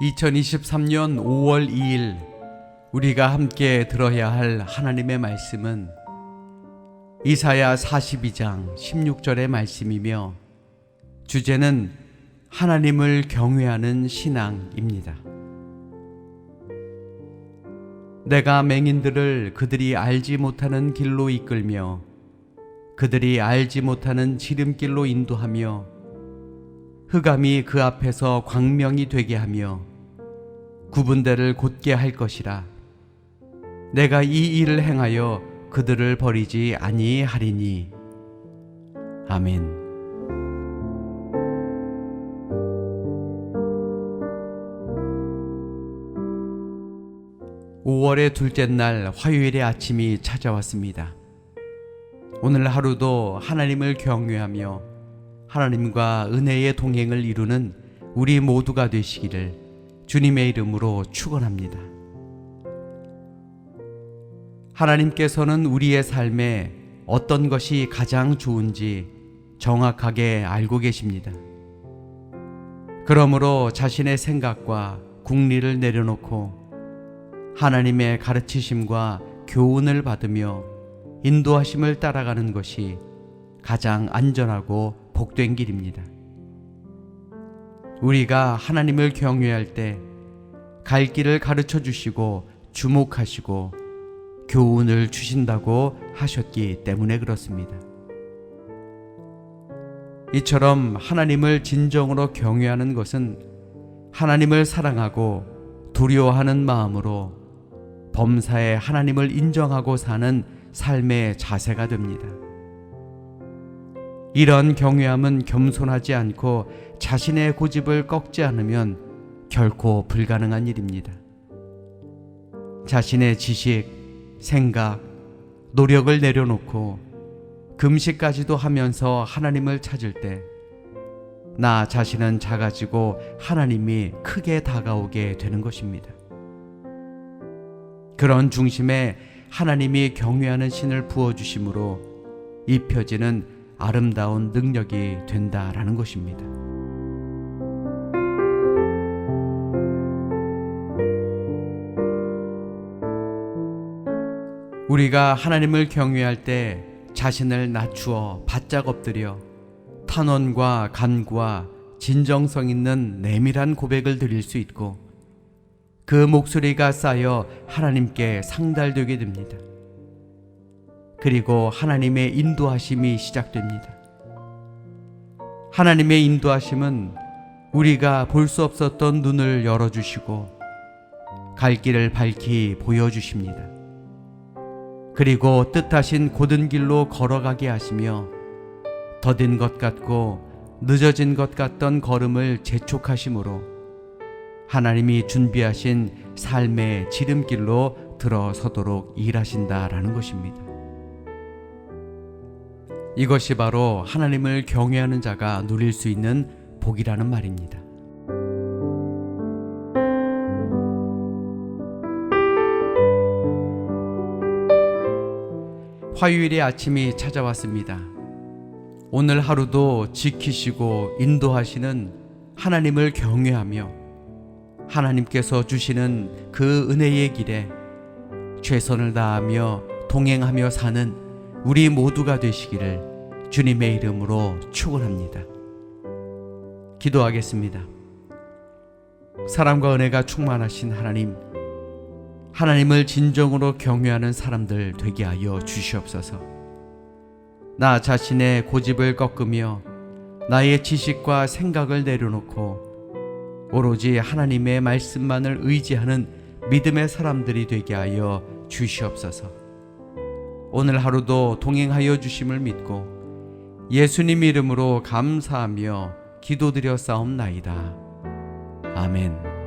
2023년 5월 2일 우리가 함께 들어야 할 하나님의 말씀은 이사야 42장 16절의 말씀이며 주제는 하나님을 경외하는 신앙입니다. 내가 맹인들을 그들이 알지 못하는 길로 이끌며 그들이 알지 못하는 지름길로 인도하며 흑암이 그 앞에서 광명이 되게 하며 구분대를 곧게 할 것이라 내가 이 일을 행하여 그들을 버리지 아니하리니 아멘. 5월의 둘째 날 화요일의 아침이 찾아왔습니다. 오늘 하루도 하나님을 경외하며 하나님과 은혜의 동행을 이루는 우리 모두가 되시기를 주님의 이름으로 축원합니다. 하나님께서는 우리의 삶에 어떤 것이 가장 좋은지 정확하게 알고 계십니다. 그러므로 자신의 생각과 국리를 내려놓고 하나님의 가르치심과 교훈을 받으며 인도하심을 따라가는 것이 가장 안전하고 복된 길입니다. 우리가 하나님을 경외할 때 갈 길을 가르쳐 주시고 주목하시고 교훈을 주신다고 하셨기 때문에 그렇습니다. 이처럼 하나님을 진정으로 경외하는 것은 하나님을 사랑하고 두려워하는 마음으로 범사에 하나님을 인정하고 사는 삶의 자세가 됩니다. 이런 경외함은 겸손하지 않고 자신의 고집을 꺾지 않으면 결코 불가능한 일입니다. 자신의 지식, 생각, 노력을 내려놓고 금식까지도 하면서 하나님을 찾을 때 나 자신은 작아지고 하나님이 크게 다가오게 되는 것입니다. 그런 중심에 하나님이 경외하는 신을 부어주심으로 입혀지는 아름다운 능력이 된다라는 것입니다. 우리가 하나님을 경외할 때 자신을 낮추어 바짝 엎드려 탄원과 간구와 진정성 있는 내밀한 고백을 드릴 수 있고 그 목소리가 쌓여 하나님께 상달되게 됩니다. 그리고 하나님의 인도하심이 시작됩니다. 하나님의 인도하심은 우리가 볼 수 없었던 눈을 열어주시고 갈 길을 밝히 보여주십니다. 그리고 뜻하신 고든 길로 걸어가게 하시며 더딘 것 같고 늦어진 것 같던 걸음을 재촉하심으로 하나님이 준비하신 삶의 지름길로 들어서도록 일하신다라는 것입니다. 이것이 바로 하나님을 경외하는 자가 누릴 수 있는 복이라는 말입니다. 화요일의 아침이 찾아왔습니다. 오늘 하루도 지키시고 인도하시는 하나님을 경외하며 하나님께서 주시는 그 은혜의 길에 최선을 다하며 동행하며 사는 우리 모두가 되시기를 주님의 이름으로 축원합니다. 기도하겠습니다. 사랑과 은혜가 충만하신 하나님, 하나님을 진정으로 경외하는 사람들 되게 하여 주시옵소서. 나 자신의 고집을 꺾으며 나의 지식과 생각을 내려놓고 오로지 하나님의 말씀만을 의지하는 믿음의 사람들이 되게 하여 주시옵소서. 오늘 하루도 동행하여 주심을 믿고 예수님 이름으로 감사하며 기도드려 싸움나이다. 아멘.